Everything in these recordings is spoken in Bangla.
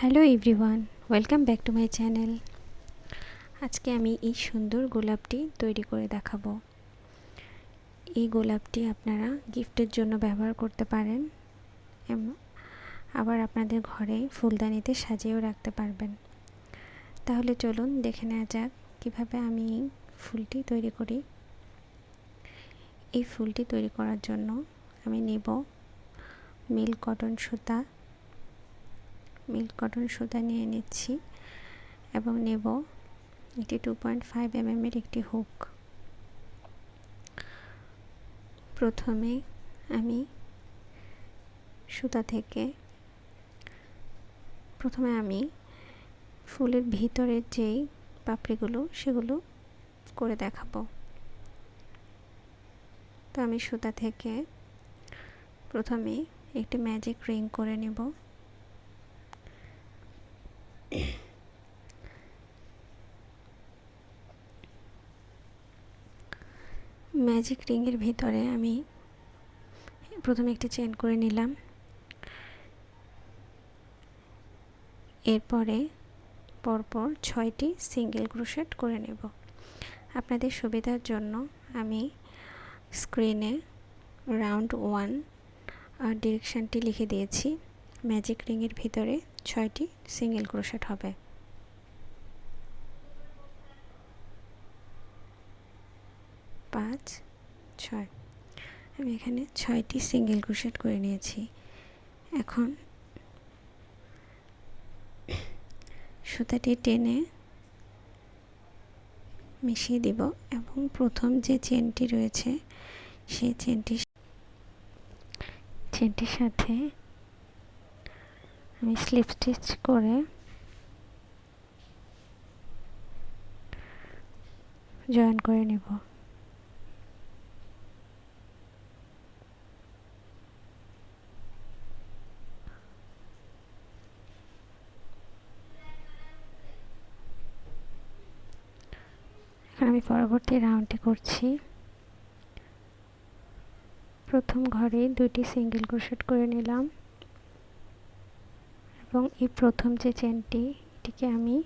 Hello everyone, welcome back to my channel. আজকে আমি এই সুন্দর গোলাপটি তৈরি করে দেখাবো। এই গোলাপটি আপনারা গিফটের জন্য ব্যবহার করতে পারেন আবার আপনাদের ঘরে ফুলদানিতে সাজিয়েও রাখতে পারবেন। তাহলে চলুন দেখে নেওয়া যাক কীভাবে আমি এই ফুলটি তৈরি করি। এই ফুলটি তৈরি করার জন্য আমি নেব মিল কটন সুতা মিল্ক কটন সুতা নিয়ে নিচ্ছি এবং নেব একটি টু পয়েন্ট ফাইভ এর একটি হুক। প্রথমে আমি সুতা থেকে প্রথমে আমি ফুলের ভিতরের যেই পাপড়িগুলো, সেগুলো করে দেখাবো। তো আমি সুতা থেকে প্রথমে একটি ম্যাজিক রিং করে নেব। ম্যাজিক রিংয়ের ভিতরে আমি প্রথমে একটি চেন করে নিলাম। এরপরে পরপর ছয়টি সিঙ্গেল ক্রোশেট করে নেব। আপনাদের সুবিধার জন্য আমি স্ক্রিনে রাউন্ড ওয়ান ডিরেকশানটি লিখে দিয়েছি। ম্যাজিক রিংয়ের ভিতরে ছয়টি সিঙ্গেল ক্রোশেট হবে। পাঁচ ছয়। আমি এখানে ছয়টি সিঙ্গেল ক্রোশেট করে নিয়েছি। এখন সুতাটি টেনে মিশিয়ে দিব এবং প্রথম যে চেনটি রয়েছে, সেই চেনটি চেনটির সাথে আমি স্লিপ স্টিচ করে জয়েন করে নেব। আমি পরবর্তী রাউন্ডটি করছি। প্রথম ঘরে দুইটি সিঙ্গেল ক্রোশেট করে নিলাম। এবং এই প্রথম যে চেনটি এটিকে আমি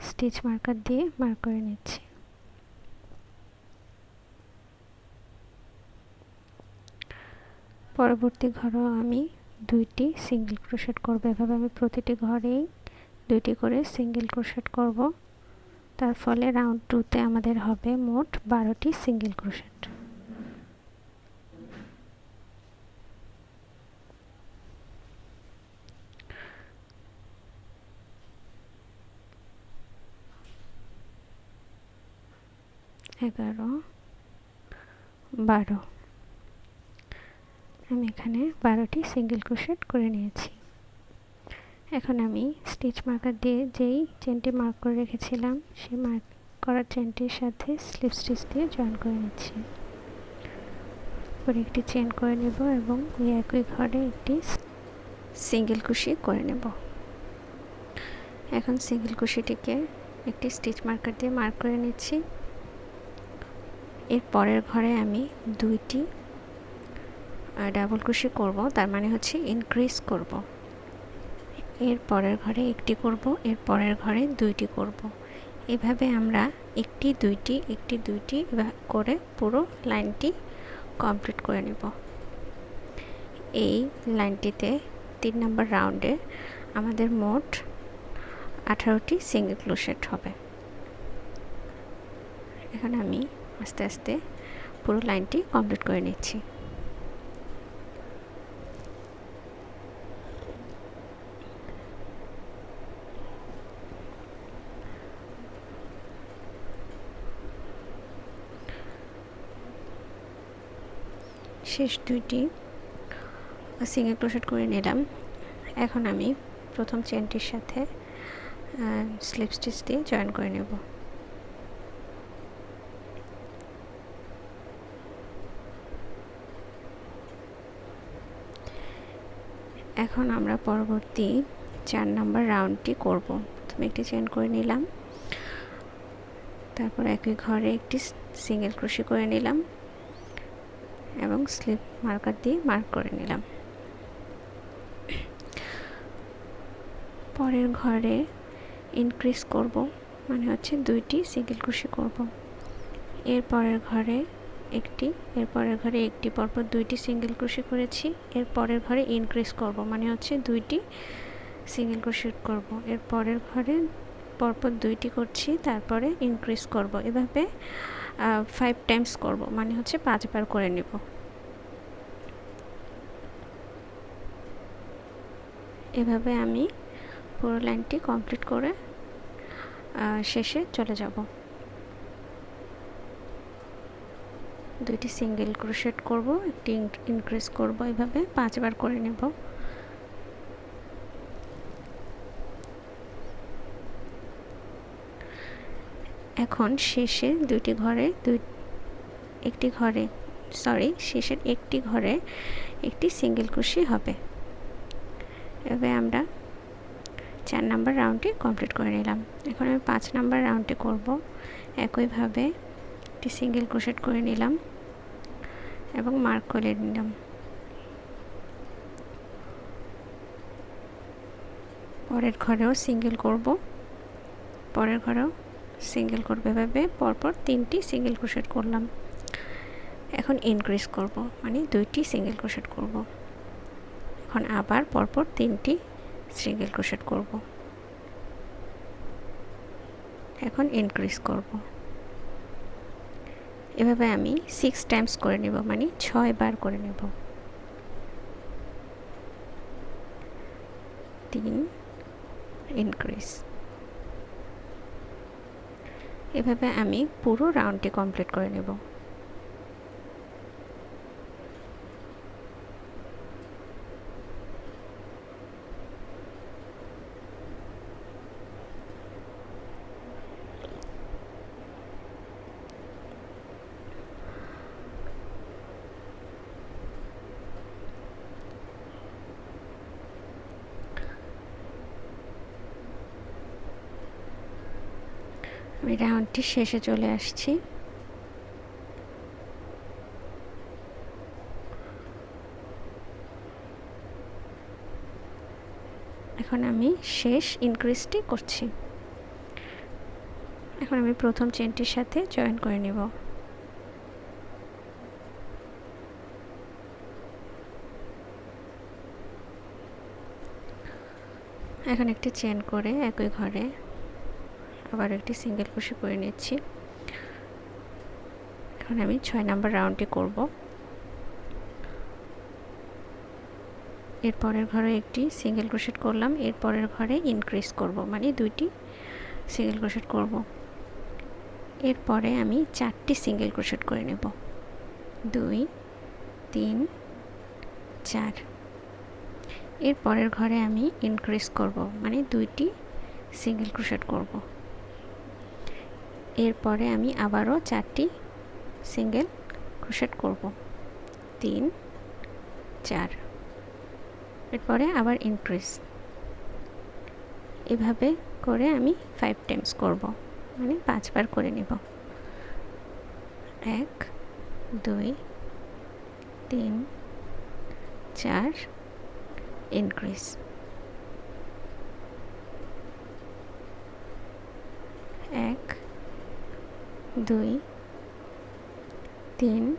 স্টিচ মার্কার দিয়ে মার্ক করে নিচ্ছি। পরবর্তী ঘরেও আমি দুইটি সিঙ্গেল ক্রোশেট করব। এভাবে আমি প্রতিটি ঘরেই দুইটি করে সিঙ্গেল ক্রোশেট করব। তার ফলে রাউন্ড টুতে আমাদের হবে মোট বারোটি সিঙ্গেল ক্রোশেট এগারো, বারো। আমি এখানে বারোটি সিঙ্গেল ক্রোশেট করে নিয়েছি। এখন আমি স্টিচ মার্কার দিয়ে যেই চেনটি মার্ক করে রেখেছিলাম, সেই মার্ক করা চেনটির সাথে স্লিপ স্টিচ দিয়ে জয়েন করে নিচ্ছি। পরে একটি চেন করে নেব এবং একই ঘরে একটি সিঙ্গেল কুশি করে নেব। এখন সিঙ্গেল কুশিটিকে একটি স্টিচ মার্কার দিয়ে মার্ক করে নিচ্ছি। এর পরের ঘরে আমি দুইটি ডাবল কুশি করব, তার মানে হচ্ছে ইনক্রিজ করব। এর পরের ঘরে একটি করব, এর পরের ঘরে দুইটি করব। এভাবে আমরা একটি, দুইটি একটি, দুইটি করে পুরো লাইনটি কমপ্লিট করে নেব। এই লাইনটিতে তিন নম্বর রাউন্ডে আমাদের মোট আঠারোটি সিঙ্গেল ক্লোশেট হবে। এখন আমি আস্তে আস্তে পুরো লাইনটি কমপ্লিট করে নিচ্ছি। শেষ দুইটি সিঙ্গেল ক্রোশেট করে নিলাম। এখন আমি প্রথম চেনটির সাথে স্লিপ স্টিচ দিয়ে জয়েন করে নেব। এখন আমরা পরবর্তী চার নাম্বার রাউন্ডটি করব। প্রথমে একটি চেন করে নিলাম। তারপর একই ঘরে একটি সিঙ্গেল ক্রোশি করে নিলাম। এবং স্লিপ মার্কার দিয়ে মার্ক করে নিলাম। পরের ঘরে ইনক্রিজ করব মানে হচ্ছে দুইটি সিঙ্গেল ক্রোশে করব। এর পরের ঘরে একটি, এর পরের ঘরে একটি, পরপর দুইটি সিঙ্গেল ক্রোশে করেছি, এর পরের ঘরে ইনক্রিজ করব মানে হচ্ছে দুইটি সিঙ্গেল ক্রোশেট করব। এর পরের ঘরে পরপর দুইটি করছি, তারপরে ইনক্রিজ করব। এভাবে ফাইভ টাইমস করব। মানে হচ্ছে পাঁচবার করে নেব। এভাবে আমি পুরো লাইনটি কমপ্লিট করে শেষে চলে যাব। দুইটি সিঙ্গেল ক্রোশেট করব, একটি ইনক্রিজ করব, এভাবে পাঁচবার করে নেব। এখন শেষে দুইটি ঘরে দুই, একটি ঘরে সরি শেষের একটি ঘরে একটি সিঙ্গেল ক্রোশি হবে। এভাবে আমরা চার নাম্বার রাউন্ডটি কমপ্লিট করে নিলাম। এখন আমি পাঁচ নাম্বার রাউন্ডটি করব। একইভাবে একটি সিঙ্গেল ক্রোশেট করে নিলাম এবং মার্ক করে নিলাম। পরের ঘরেও সিঙ্গেল করব। পরের ঘরেও সিঙ্গেল করবে এভাবে পরপর তিনটি সিঙ্গেল ক্রোশেট করলাম। এখন ইনক্রিজ করব মানে দুইটি সিঙ্গেল ক্রোশেট করব। এখন আবার পরপর তিনটি সিঙ্গেল ক্রোশেট করব। এখন ইনক্রিজ করব। এভাবে আমি সিক্স টাইমস করে নেব মানে ছয় বার করে নেব। তিন ইনক্রিজ এভাবে আমি পুরো রাউন্ডটি কমপ্লিট করে নেব। আমি রাউন্ডটি শেষে চলে আসছি। এখন আমি শেষ ইনক্রিজটি করছি। এখন আমি প্রথম চেনটির সাথে জয়েন করে নেব। এখন একটি চেন করে একই ঘরে আবার একটি সিঙ্গেল ক্রোশে করে নিচ্ছি। এখন আমি ছয় নাম্বার রাউন্ডটি করব। এর পরের ঘরে একটি সিঙ্গেল ক্রোশেট করলাম। এর পরের ঘরে ইনক্রিজ করব মানে দুইটি সিঙ্গেল ক্রোশেট করব। এরপরে আমি চারটি সিঙ্গেল ক্রোশেট করে নেব। দুই, তিন, চার। এর পরের ঘরে আমি ইনক্রিজ করব মানে দুইটি সিঙ্গেল ক্রোশেট করব। এরপরে আমি আবারও চারটি সিঙ্গেল ক্রোশেট করব। তিন, চার। এরপরে আবার ইনক্রিজ এভাবে করে আমি ফাইভ টাইমস করব। মানে পাঁচবার করে নেব। এক, দুই, তিন, চার ইনক্রিজ এক দুই, তিন,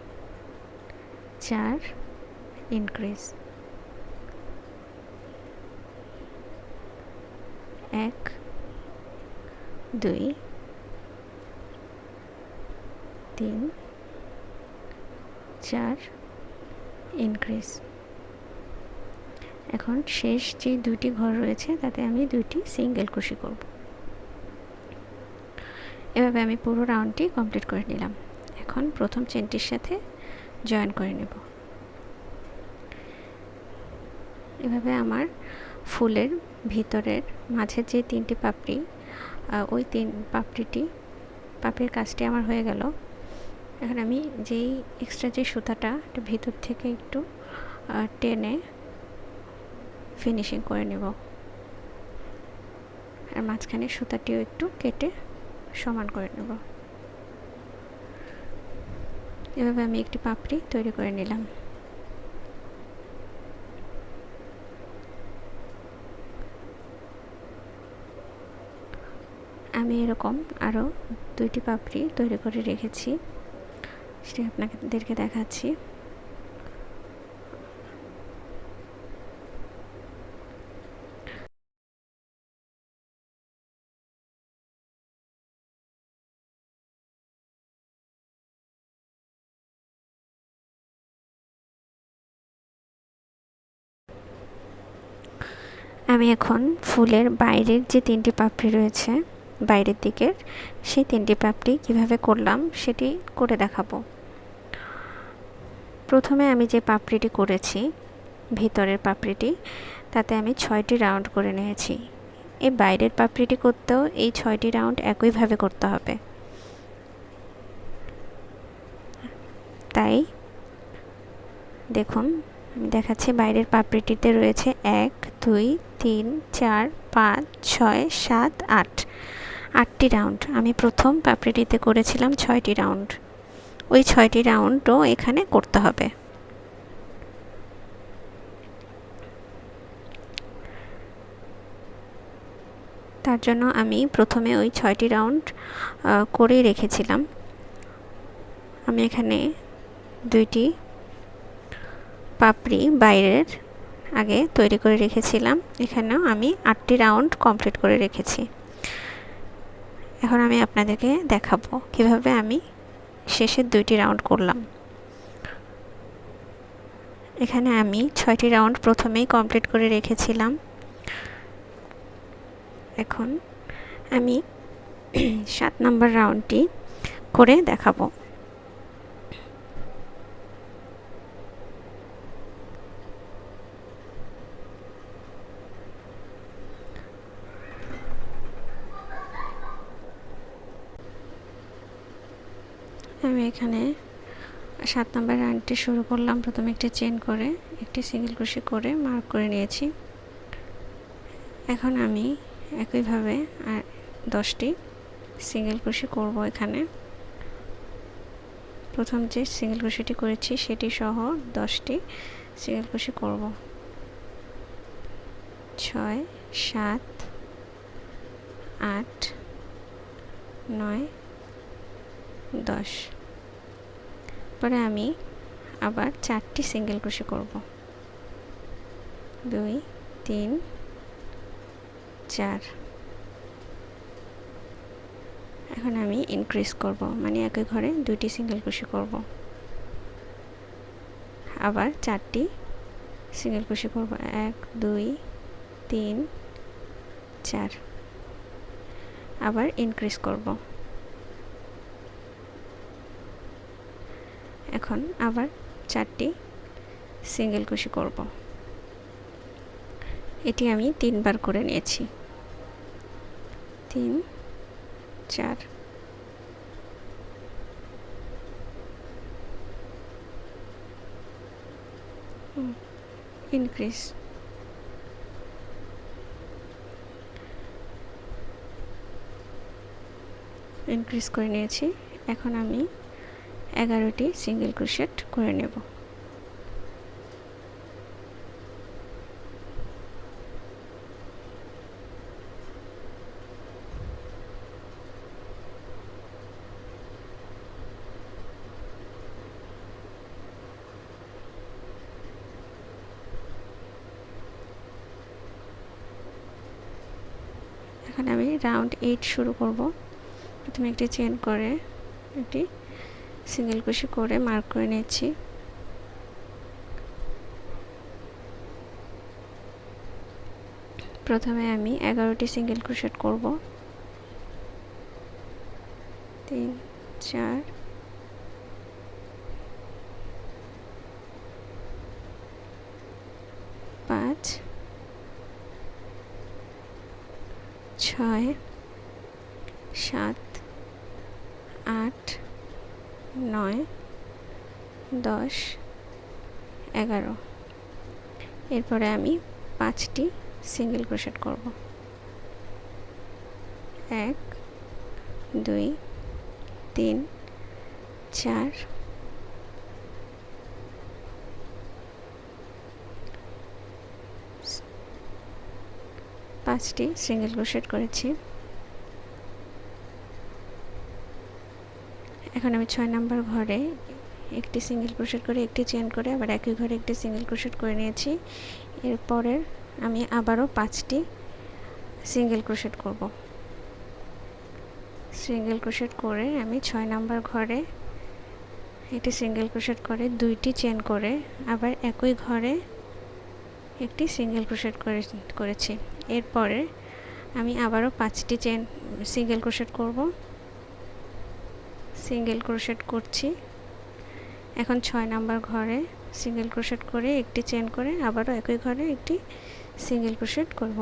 চার ইনক্রিজ এক, দুই, তিন, চার ইনক্রিজ এখন শেষ যে দুটি ঘর রয়েছে, তাতে আমি দুটি সিঙ্গেল কুশি করব। এভাবে আমি পুরো রাউন্ডটি কমপ্লিট করে নিলাম। এখন প্রথম চেনটির সাথে জয়েন করে নেব। এভাবে আমার ফুলের ভিতরের মাঝের যে তিনটি পাপড়ি ওই তিন পাপড়িটি, পাপড়ির কাজটি আমার হয়ে গেল। এখন আমি যেই এক্সট্রা যে সুতাটা ভিতর থেকে একটু টেনে ফিনিশিং করে নেব। আর মাঝখানে সুতাটিও একটু কেটে সমান করে নেব। এভাবে আমি একটি পাপড়ি তৈরি করে নিলাম। আমি এরকম আরও দুইটি পাপড়ি তৈরি করে রেখেছি। সেটা আপনাদেরকে দেখাচ্ছি। আমি এখন ফুলের বাইরের যে তিনটি পাপড়ি রয়েছে, বাইরের দিকের, সেই তিনটি পাপড়ি কীভাবে করলাম সেটি করে দেখাবো। প্রথমে আমি যে পাপড়িটি করেছি, ভিতরের পাপড়িটি, তাতে আমি ছয়টি রাউন্ড করে নিয়েছি। এই বাইরের পাপড়িটি করতেও এই ছয়টি রাউন্ড একইভাবে করতে হবে। তাই দেখুন দেখাচ্ছি বাইরের পাপড়িটিতে রয়েছে এক, দুই, তিন, চার, পাঁচ, ছয়, সাত, আট। আটটি রাউন্ড। আমি প্রথম পাপড়িটিতে করেছিলাম ছয়টি রাউন্ড। ওই ছয়টি রাউন্ডও এখানে করতে হবে। তার জন্য আমি প্রথমে ওই ছয়টি রাউন্ড করেই রেখেছিলাম। আমি এখানে দুইটি পাপড়ি বাইরের আগে তৈরি করে রেখেছিলাম। এখানেও আমি আটটি রাউন্ড কমপ্লিট করে রেখেছি। এখন আমি আপনাদেরকে দেখাবো কীভাবে আমি শেষের দুইটি রাউন্ড করলাম। এখানে আমি ছয়টি রাউন্ড প্রথমেই কমপ্লিট করে রেখেছিলাম। এখন আমি সাত নম্বর রাউন্ডটি করে দেখাবো। আমি এখানে সাত নম্বর রানটি শুরু করলাম। প্রথমে একটি চেন করে, একটি সিঙ্গেল ক্রোশে করে মার্ক করে নিয়েছি। এখন আমি একইভাবে আর দশটি সিঙ্গেল ক্রোশে করব এখানে। প্রথম যে সিঙ্গেল ক্রোশেটি করেছি, সেটি সহ দশটি সিঙ্গেল ক্রোশে করব। ছয়, সাত, আট, নয়, দশ। পরে আমি আবার চারটি সিঙ্গেল ক্রোশে করব। দুই, তিন, চার। এখন আমি ইনক্রিজ করব মানে একই ঘরে দুইটি সিঙ্গেল ক্রোশে করব। আবার চারটি সিঙ্গেল ক্রোশে করব, এক, দুই, তিন, চার। আবার ইনক্রিজ করব। এখন আবার চারটি সিঙ্গেল কুশি করব। এটি আমি তিনবার করে নিয়েছি। তিন, চার। ইনক্রিজ ইনক্রিজ করে নিয়েছি। এখন আমি এগারোটি সিঙ্গেল ক্রোশেট করে নেব। এখন আমি রাউন্ড এইট শুরু করব। প্রথমে একটি চেন করে একটি সিঙ্গেল কুশি করে মার্ক করে নিচ্ছি প্রথমে আমি এগারোটি সিঙ্গেল ক্রোশেট করব। তিন, চার। পাঁচ। ছয় সাত আট নয় দশ, এগারো। এরপরে আমি পাঁচটি সিঙ্গেল ক্রোশেট করব। এক, দুই, তিন, চার। পাঁচটি সিঙ্গেল ক্রোশেট করেছি। এখন আমি ছয় নাম্বার ঘরে একটি সিঙ্গেল ক্রোশেট করে, একটি চেন করে, আবার একই ঘরে একটি সিঙ্গেল ক্রোশেট করে নিয়েছি। এরপরের আমি আবারও পাঁচটি সিঙ্গেল ক্রোশেট করব। সিঙ্গেল ক্রোশেট করে আমি ছয় নাম্বার ঘরে একটি সিঙ্গেল ক্রোশেট করে, দুইটি চেন করে, আবার একই ঘরে একটি সিঙ্গেল ক্রোশেট করে, করেছি। এরপরে আমি আবারও পাঁচটি চেন সিঙ্গেল ক্রোশেট করব। সিঙ্গেল ক্রোশেট করছি। এখন ছয় নাম্বার ঘরে সিঙ্গেল ক্রোশেট করে একটি চেন করে আবারও একই ঘরে একটি সিঙ্গেল ক্রোশেট করব।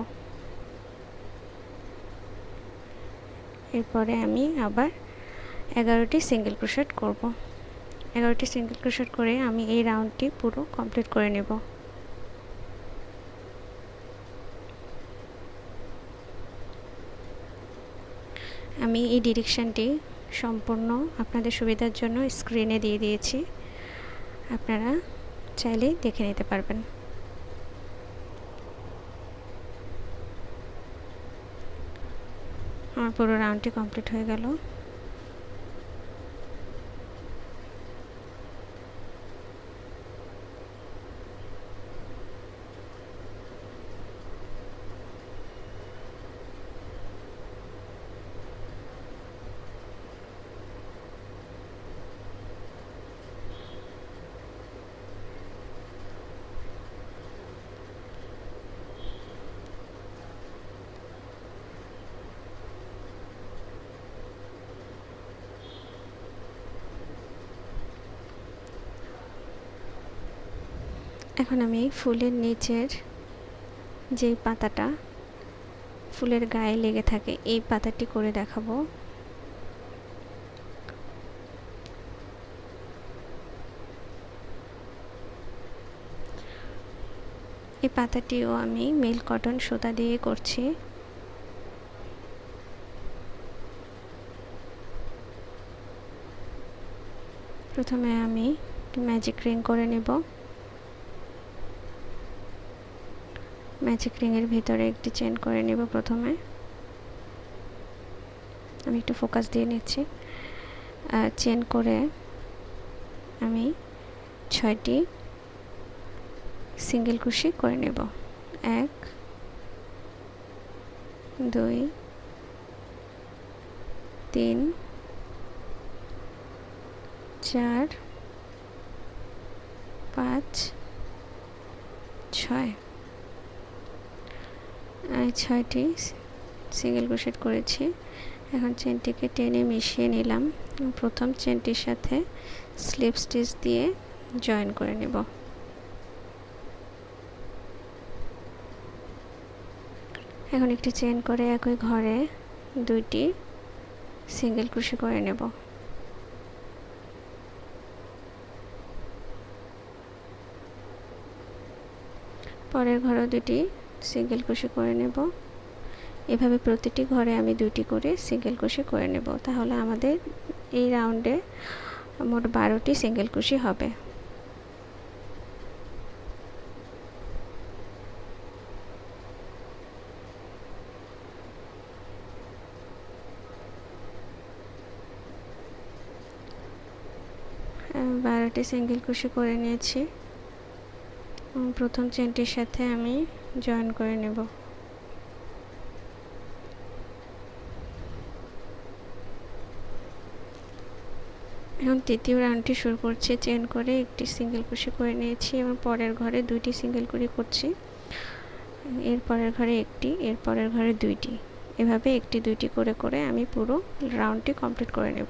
এরপরে আমি আবার এগারোটি সিঙ্গেল ক্রোশেট করব। এগারোটি সিঙ্গেল ক্রোশেট করে আমি এই রাউন্ডটি পুরো কমপ্লিট করে নেব। আমি এই ডিরেকশানটি সম্পূর্ণ আপনাদের সুবিধার জন্য স্ক্রিনে দিয়ে দিয়েছি। আপনারা চাইলে দেখে নিতে পারবেন। আমার পুরো রাউন্ডটি কমপ্লিট হয়ে গেল। এখন আমি ফুলের নিচের যে পাতাটা, ফুলের গায়ে লেগে থাকে, এই পাতাটি করে দেখাবো। এই পাতাটিও আমি মিল কটন সুতা দিয়ে করছি। প্রথমে আমি ম্যাজিক রিং করে নেব। ম্যাজিক রিংয়ের ভিতরে একটি চেন করে নেব প্রথমে। আমি একটু ফোকাস দিয়ে নিচ্ছি। চেন করে আমি ছয়টি সিঙ্গেল কুশি করে নেব। এক, দুই, তিন, চার, পাঁচ, ছয়। ছয়টি সিঙ্গেল ক্রোশেট করেছি। এখন চেনটিকে টেনে মিশিয়ে নিলাম। প্রথম চেনটির সাথে স্লিপ স্টিচ দিয়ে জয়েন করে নেব। এখন একটি চেন করে একই ঘরে দুইটি সিঙ্গেল ক্রোশে করে নেব। পরের ঘরেও দুটি সিঙ্গেল কুশি করে নেব। এভাবে প্রতিটি ঘরে আমি দুটি করে সিঙ্গেল কুশি করে নেব। তাহলে আমাদের এই রাউন্ডে মোট বারোটি সিঙ্গেল কুশি হবে। বারোটি সিঙ্গেল কুশি করে নিয়েছি। প্রথম চেনটির সাথে আমি জয়েন করে নেব। এখন তৃতীয় রাউন্ডটি শুরু করছি। চেন করে একটি সিঙ্গেল কুশি করে নিয়েছি এবং পরের ঘরে দুইটি সিঙ্গেল কুড়ি করছি। এর পরের ঘরে একটি, এর পরের ঘরে দুইটি। এভাবে একটি, দুইটি করে করে আমি পুরো রাউন্ডটি কমপ্লিট করে নেব।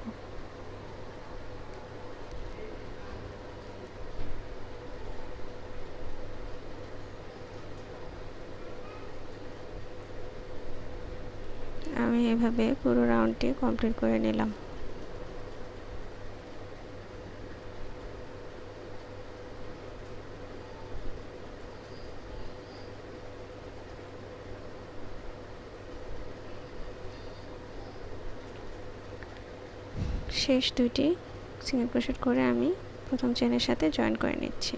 এভাবে পুরো রাউন্ডটি কমপ্লিট করে নিলাম। শেষ দুইটি সিঙ্গেল ক্রোশেট করে আমি প্রথম চেনের সাথে জয়েন করে নিচ্ছি।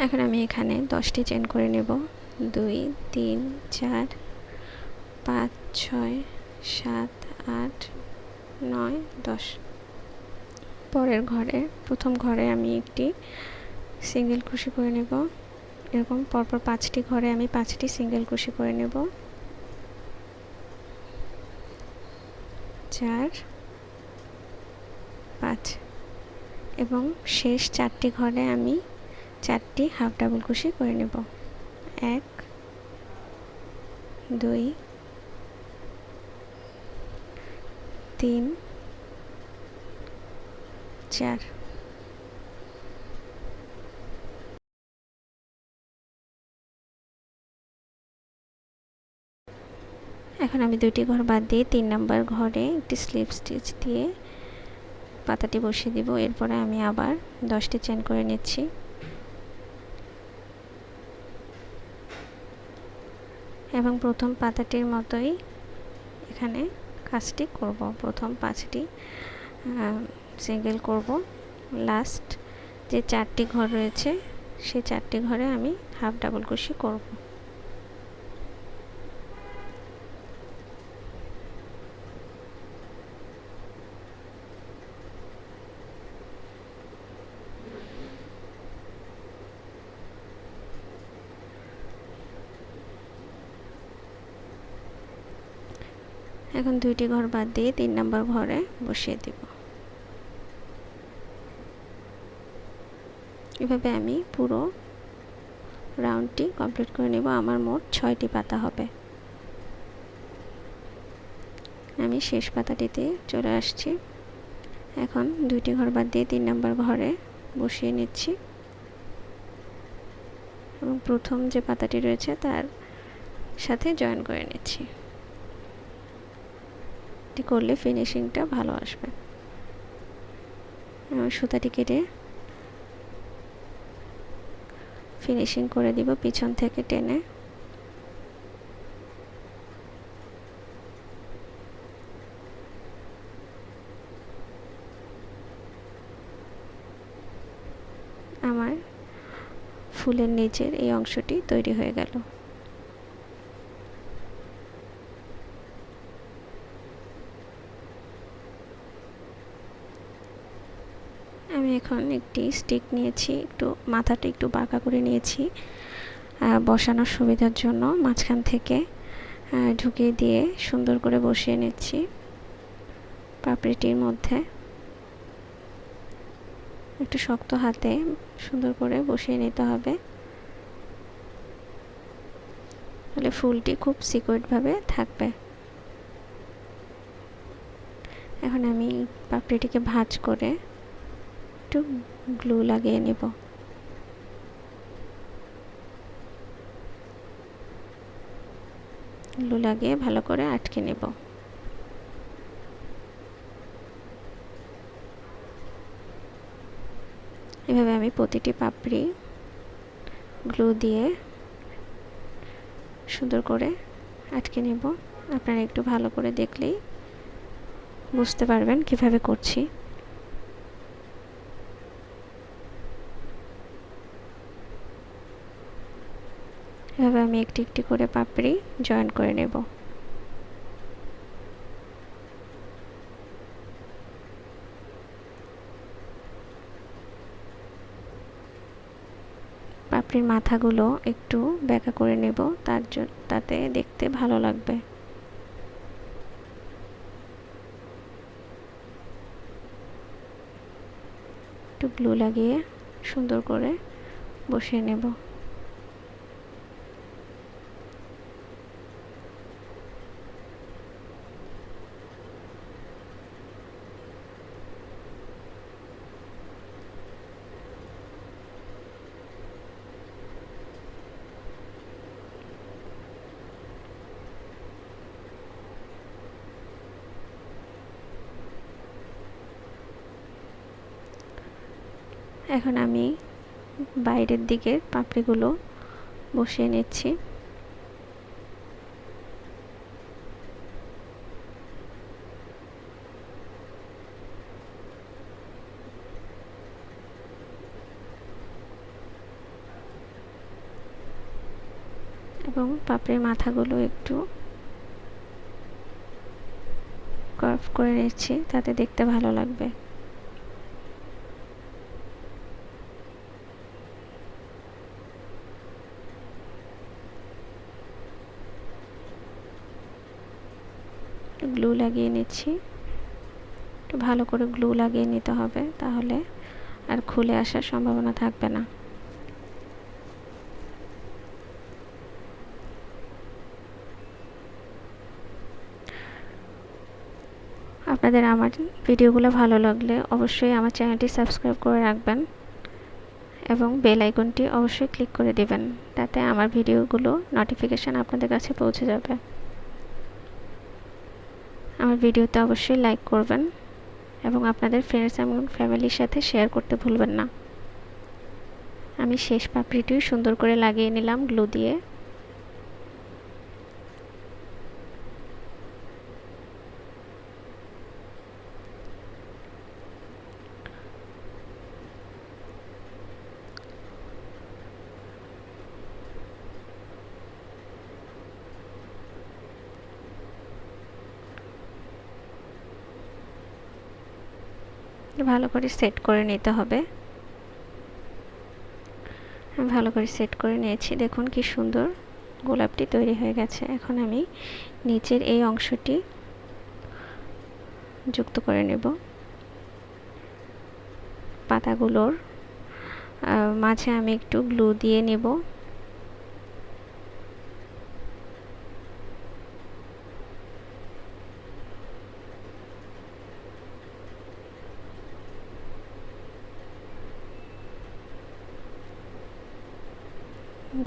এখন আমি এখানে দশটি চেন করে নেব। দুই, তিন, চার, পাঁচ, ছয়, সাত, আট, নয়, দশ। পরের ঘরে, প্রথম ঘরে আমি একটি সিঙ্গেল কুশি করে নেব। এরকম পরপর পাঁচটি ঘরে আমি পাঁচটি সিঙ্গেল কুশি করে নেব। চার, পাঁচ। এবং শেষ চারটি ঘরে আমি চারটি হাফ ডাবল কুশি করে নেব। এক, দুই, তিন, চার। এখন আমি দুইটি ঘর বাদ দিয়ে তিন নাম্বার ঘরে একটি স্লিপ স্টিচ দিয়ে পাতাটি বসিয়ে দিব। এরপরে আমি আবার দশটি চেন করে নিচ্ছি। এবং প্রথম পাতাটির মতোই এখানে কাজটি করব। প্রথম পাঁচটি সিঙ্গেল করব। লাস্ট যে চারটি ঘর রয়েছে সেই চারটি ঘরে আমি হাফ ডাবল কুশি করব। এখন দুইটি ঘর বাদ দিয়ে তিন নম্বর ঘরে বসিয়ে দিব। এভাবে আমি পুরো রাউন্ডটি কমপ্লিট করে নেব। আমার মোট ছয়টি পাতা হবে। আমি শেষ পাতাটিতে চলে আসছি। এখন দুইটি ঘর বাদ দিয়ে তিন নম্বর ঘরে বসিয়ে নিচ্ছি। এবং প্রথম যে পাতাটি রয়েছে তার সাথে জয়েন করে নিচ্ছি। এটি করলে ফিনিশিংটা ভালো আসবে। সুতাটি কেটে ফিনিশিং করে দিব পিছন থেকে টেনে। আমার ফুলের নিচের এই অংশটি তৈরি হয়ে গেল আমি এখন একটি স্টিক নিয়েছি, একটু মাথাটা একটু বাঁকা করে নিয়েছি বসানোর সুবিধার জন্য মাঝখান থেকে ঢুকিয়ে দিয়ে সুন্দর করে বসিয়ে নিচ্ছি পাপড়িটির মধ্যে। একটু শক্ত হাতে সুন্দর করে বসিয়ে নিতে হবে। তাহলে ফুলটি খুব সিকিউরভাবে থাকবে। এখন আমি পাপড়িটিকে ভাঁজ করে একটু গ্লু লাগিয়ে নেব। গ্লু লাগিয়ে ভালো করে আটকে নেব। এভাবে আমি প্রতিটি পাপড়ি গ্লু দিয়ে সুন্দর করে আটকে নেব। আপনারা একটু ভালো করে দেখলেই বুঝতে পারবেন কীভাবে করছি। এভাবে আমি একটি একটি করে পাপড়ি জয়েন করে নেব। পাপড়ির মাথাগুলো একটু ব্যাকা করে নেব, তার জন্য তাতে দেখতে ভালো লাগবে। একটু গ্লু লাগিয়ে সুন্দর করে বসিয়ে নেব। এখন আমি বাইরের দিকের পাপড়িগুলো বসিয়ে নিচ্ছি। এবং পাপড়ির মাথাগুলো একটু কার্ভ করে নিচ্ছি, তাতে দেখতে ভালো লাগবে গ্লু লাগিয়ে নিচ্ছি। একটু ভালো করে গ্লু লাগিয়ে নিতে হবে, তাহলে আর খুলে আসার সম্ভাবনা থাকবে না। আপনাদের আমার ভিডিওগুলো ভালো লাগলে অবশ্যই আমার চ্যানেলটি সাবস্ক্রাইব করে রাখবেন এবং বেল আইকনটি অবশ্যই ক্লিক করে দেবেন, তাতে আমার ভিডিওগুলো নোটিফিকেশান আপনাদের কাছে পৌঁছে যাবে। আমার ভিডিওতে অবশ্যই লাইক করবেন এবং আপনাদের ফ্রেন্ডস এবং ফ্যামিলির সাথে শেয়ার করতে ভুলবেন না। আমি শেষ পাপড়িটিও সুন্দর করে লাগিয়ে নিলাম গ্লু দিয়ে। ভালো করে সেট করে নিতে হবে। ভালো করে সেট করে নিয়েছি। দেখুন কি সুন্দর গোলাপটি তৈরি হয়ে গেছে। এখন আমি নিচের এই অংশটি যুক্ত করে নেব। পাতাগুলোর মাঝে আমি একটু গ্লু দিয়ে নেব।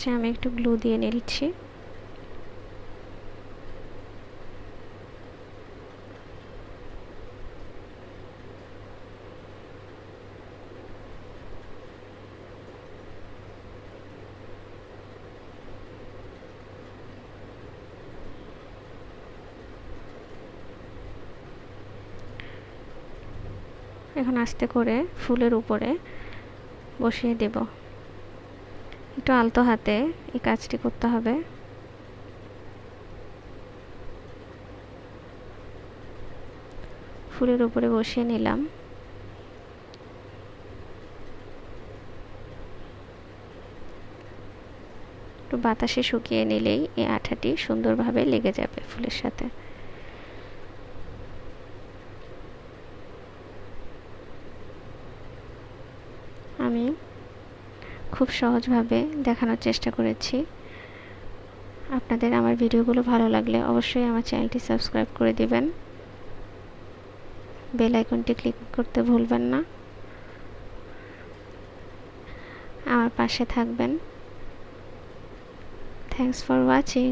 যে আমি একটু গ্লু দিয়ে নিচ্ছি। এখন আস্তে করে ফুলের উপরে বসিয়ে দেব। একটু আলতো হাতে এই কাজটি করতে হবে। ফুলের উপরে বসিয়ে নিলাম। একটু বাতাসে শুকিয়ে নিলেই এই আঠাটি সুন্দরভাবে লেগে যাবে ফুলের সাথে আমি খুব সহজভাবে দেখানোর চেষ্টা করেছি। আপনাদের আমার ভিডিওগুলো ভালো লাগলে অবশ্যই আমার চ্যানেলটি সাবস্ক্রাইব করে দিবেন। বেল আইকনটি ক্লিক করতে ভুলবেন না। আমার পাশে থাকবেন। Thanks for watching